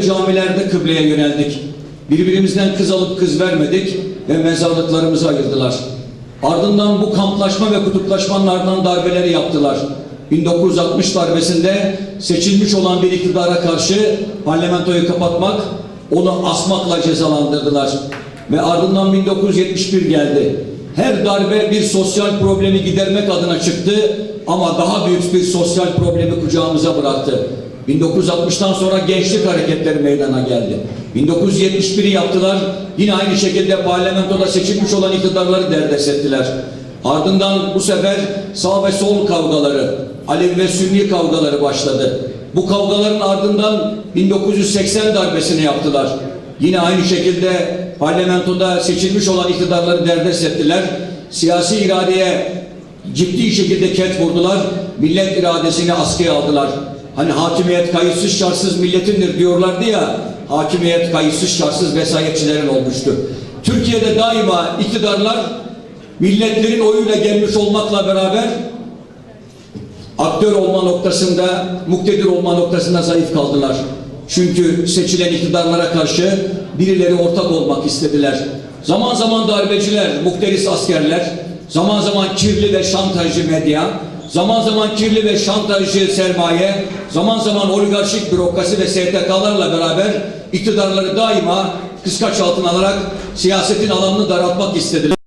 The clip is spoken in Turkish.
Camilerde kıbleye yöneldik. Birbirimizden kız alıp kız vermedik ve mezarlıklarımızı ayırdılar. Ardından bu kamplaşma ve kutuplaşmanın ardından darbeleri yaptılar. 1960 darbesinde seçilmiş olan bir iktidara karşı parlamentoyu kapatmak, onu asmakla cezalandırdılar. Ve ardından 1971 geldi. Her darbe bir sosyal problemi gidermek adına çıktı ama daha büyük bir sosyal problemi kucağımıza bıraktı. 1960'tan sonra gençlik hareketleri meydana geldi. 1971'i yaptılar. Yine aynı şekilde parlamentoda seçilmiş olan iktidarları derdest ettiler. Ardından bu sefer sağ ve sol kavgaları, Alevi ve Sünni kavgaları başladı. Bu kavgaların ardından 1980 darbesini yaptılar. Yine aynı şekilde parlamentoda seçilmiş olan iktidarları derdest ettiler. Siyasi iradeye ciddi şekilde ket vurdular. Millet iradesini askıya aldılar. Hani hakimiyet kayıtsız şartsız milletindir diyorlardı ya. Hakimiyet kayıtsız şartsız vesayetçilerin olmuştu. Türkiye'de daima iktidarlar milletlerin oyuyla gelmiş olmakla beraber aktör olma noktasında, muktedir olma noktasında zayıf kaldılar. Çünkü seçilen iktidarlara karşı birileri ortak olmak istediler. Zaman zaman darbeciler, muhteris askerler, zaman zaman kirli ve şantajcı medya, zaman zaman kirli ve şantajcı sermaye, zaman zaman oligarşik bürokrasi ve STK'larla beraber iktidarları daima kıskaç altına alarak siyasetin alanını daraltmak istediler.